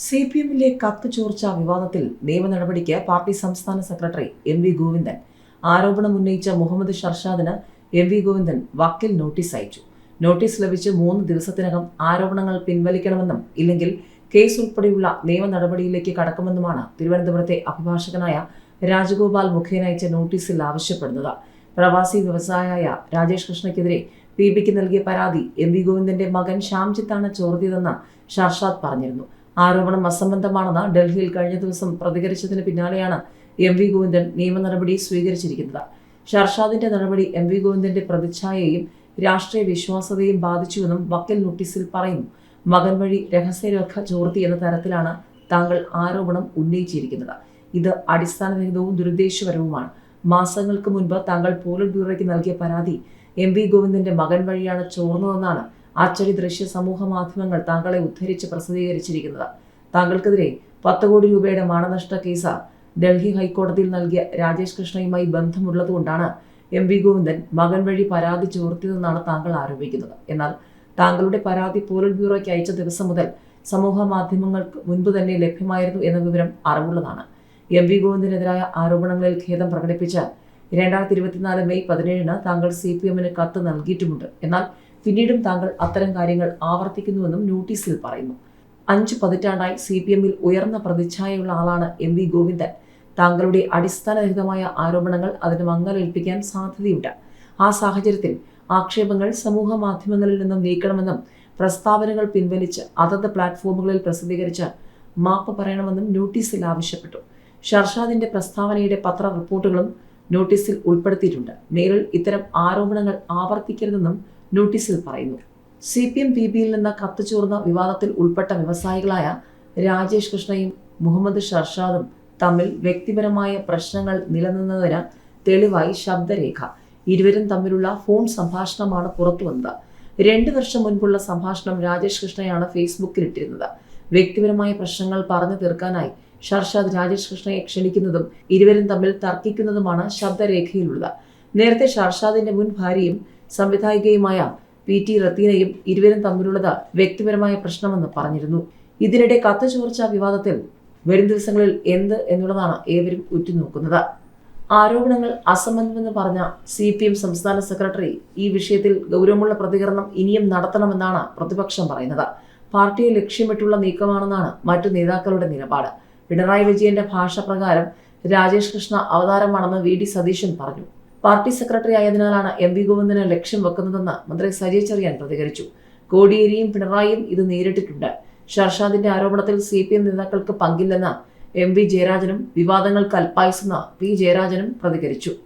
C P എമ്മിലെ കത്ത് ചോർച്ച വിവാദത്തിൽ നിയമ നടപടിക്ക് പാർട്ടി സംസ്ഥാന സെക്രട്ടറി എം വി ഗോവിന്ദൻ. ആരോപണം ഉന്നയിച്ച മുഹമ്മദ് ഷർഷാദിന് എം വി ഗോവിന്ദൻ വക്കിൽ നോട്ടീസ് അയച്ചു. നോട്ടീസ് ലഭിച്ച് മൂന്ന് ദിവസത്തിനകം ആരോപണങ്ങൾ പിൻവലിക്കണമെന്നും ഇല്ലെങ്കിൽ കേസ് ഉൾപ്പെടെയുള്ള നിയമ നടപടിയിലേക്ക് കടക്കുമെന്നുമാണ് തിരുവനന്തപുരത്തെ അഭിഭാഷകനായ രാജഗോപാൽ മുഖേന അയച്ച നോട്ടീസിൽ ആവശ്യപ്പെടുന്നത്. പ്രവാസി വ്യവസായിയായ രാജേഷ് കൃഷ്ണയ്ക്കെതിരെ പി ബിക്ക് നൽകിയ പരാതി എം വി ഗോവിന്ദന്റെ മകൻ ശ്യാംജിത്താണ് ചോർത്തിയതെന്ന് ഷർഷാദ് പറഞ്ഞിരുന്നു. ആരോപണം അസംബന്ധമാണെന്ന് ഡൽഹിയിൽ കഴിഞ്ഞ ദിവസം പ്രതികരിച്ചതിന് പിന്നാലെയാണ് എം വി ഗോവിന്ദൻ നിയമ നടപടി സ്വീകരിച്ചിരിക്കുന്നത്. ഷർഷാദിന്റെ നടപടി എം വി ഗോവിന്ദന്റെ പ്രതിച്ഛായയും രാഷ്ട്രീയ വിശ്വാസതയും ബാധിച്ചുവെന്നും വക്കീൽ നോട്ടീസിൽ പറയുന്നു. മകൻ വഴി രഹസ്യരേഖ ചോർത്തി എന്ന തരത്തിലാണ് താങ്കൾ ആരോപണം ഉന്നയിച്ചിരിക്കുന്നത്. ഇത് അടിസ്ഥാനരഹിതവും ദുരുദ്ദേശപരവുമാണ്. മാസങ്ങൾക്ക് മുൻപ് താങ്കൾ പോളിറ്റ് ബ്യൂറോയ്ക്ക് നൽകിയ പരാതി എം വി ഗോവിന്ദന്റെ മകൻ വഴിയാണ് ചോർന്നതെന്നാണ് അച്ചടി ദൃശ്യ സമൂഹ മാധ്യമങ്ങൾ താങ്കളെ ഉദ്ധരിച്ച് പ്രസിദ്ധീകരിച്ചിരിക്കുന്നത്. താങ്കൾക്കെതിരെ പത്ത് കോടി രൂപയുടെ മാനനഷ്ട കേസ് ഡൽഹി ഹൈക്കോടതിയിൽ നൽകിയ രാജേഷ് കൃഷ്ണയുമായി ബന്ധമുള്ളതുകൊണ്ടാണ് എം വി ഗോവിന്ദൻ മകൻ വഴി പരാതി ചോർത്തിയതെന്നാണ് താങ്കൾ ആരോപിക്കുന്നത്. എന്നാൽ താങ്കളുടെ പരാതി പോലീസ് ബ്യൂറോയ്ക്ക് അയച്ച ദിവസം മുതൽ സമൂഹ മാധ്യമങ്ങൾക്ക് മുൻപ് തന്നെ ലഭ്യമായിരുന്നു എന്ന വിവരം അറിവുള്ളതാണ്. എം വി ഗോവിന്ദനെതിരായ ആരോപണങ്ങളിൽ ഖേദം പ്രകടിപ്പിച്ച് രണ്ടായിരത്തി ഇരുപത്തിനാല് മെയ് പതിനേഴിന് താങ്കൾ സി പി എമ്മിന് കത്ത് നൽകിയിട്ടുമുണ്ട്. എന്നാൽ പിന്നീടും താങ്കൾ അത്തരം കാര്യങ്ങൾ ആവർത്തിക്കുന്നുവെന്നും നോട്ടീസിൽ പറയുന്നു. അഞ്ച് പതിറ്റാണ്ടായി സി പി എമ്മിൽ ഉയർന്ന പ്രതിച്ഛായയുള്ള ആളാണ് എം വി ഗോവിന്ദൻ. താങ്കളുടെ അടിസ്ഥാനരഹിതമായ ആരോപണങ്ങൾ അതിന് മങ്ങലേൽപ്പിക്കാൻ സാധ്യതയുണ്ട്. ആ സാഹചര്യത്തിൽ ആക്ഷേപങ്ങൾ സമൂഹ മാധ്യമങ്ങളിൽ നിന്നും നീക്കണമെന്നും പ്രസ്താവനകൾ പിൻവലിച്ച് അതത് പ്ലാറ്റ്ഫോമുകളിൽ പ്രസിദ്ധീകരിച്ച് മാപ്പ് പറയണമെന്നും നോട്ടീസിൽ ആവശ്യപ്പെട്ടു. ഷർഷാദിന്റെ പ്രസ്താവനയുടെ പത്ര റിപ്പോർട്ടുകളും നോട്ടീസിൽ ഉൾപ്പെടുത്തിയിട്ടുണ്ട്. മേലിൽ ഇത്തരം ആരോപണങ്ങൾ ആവർത്തിക്കരുതെന്നും നോട്ടീസിൽ പറയുന്നു. സി പി എം പി ബിയിൽ നിന്ന് കത്തുചോർന്ന വിവാദത്തിൽ ഉൾപ്പെട്ട വ്യവസായികളായ രാജേഷ് കൃഷ്ണയും മുഹമ്മദ് ഷർഷാദും തമ്മിൽ വ്യക്തിപരമായ പ്രശ്നങ്ങൾ നിലനിന്നതിന് തെളിവായി ശബ്ദരേഖ. ഇരുവരും തമ്മിലുള്ള ഫോൺ സംഭാഷണമാണ് പുറത്തുവന്നത്. രണ്ട് വർഷം മുൻപുള്ള സംഭാഷണം രാജേഷ് കൃഷ്ണയാണ് ഫേസ്ബുക്കിൽ ഇട്ടിരുന്നത്. വ്യക്തിപരമായ പ്രശ്നങ്ങൾ പറഞ്ഞു തീർക്കാനായി ഷർഷാദ് രാജേഷ് കൃഷ്ണയെ ക്ഷണിക്കുന്നതും ഇരുവരും തമ്മിൽ തർക്കിക്കുന്നതുമാണ് ശബ്ദരേഖയിലുള്ളത്. നേരത്തെ ഷർഷാദിന്റെ മുൻ ഭാര്യയും സംവിധായികയുമായ പി ടി റത്തീനയും ഇരുവരും തമ്മിലുള്ളത് വ്യക്തിപരമായ പ്രശ്നമെന്ന് പറഞ്ഞിരുന്നു. ഇതിനിടെ കത്ത് ചോർച്ച വിവാദത്തിൽ വരും ദിവസങ്ങളിൽ എന്ത് എന്നുള്ളതാണ് ഏവരും ഉറ്റുനോക്കുന്നത്. ആരോപണങ്ങൾ അസംബന്ധമെന്ന് പറഞ്ഞ സി പി എം സംസ്ഥാന സെക്രട്ടറി ഈ വിഷയത്തിൽ ഗൗരവമുള്ള പ്രതികരണം ഇനിയും നടത്തണമെന്നാണ് പ്രതിപക്ഷം പറയുന്നത്. പാർട്ടിയെ ലക്ഷ്യമിട്ടുള്ള നീക്കമാണെന്നാണ് മറ്റു നേതാക്കളുടെ നിലപാട്. പിണറായി വിജയന്റെ ഭാഷ പ്രകാരം രാജേഷ് കൃഷ്ണ അവതാരമാണെന്ന് വി ഡി സതീശൻ പറഞ്ഞു. പാർട്ടി സെക്രട്ടറി ആയതിനാലാണ് എം വി ഗോവിന്ദനെ ലക്ഷ്യം വെക്കുന്നതെന്ന് മന്ത്രി സജയ് ചെറിയാൻ പ്രതികരിച്ചു. കോടിയേരിയും പിണറായിയും ഇത് നേരിട്ടിട്ടുണ്ട്. ഷർഷാദിന്റെ ആരോപണത്തിൽ സി പി എം നേതാക്കൾക്ക് പങ്കില്ലെന്ന് എം വി ജയരാജനും വിവാദങ്ങൾക്ക് അൽപ്പായുസെന്ന് പി ജയരാജനും പ്രതികരിച്ചു.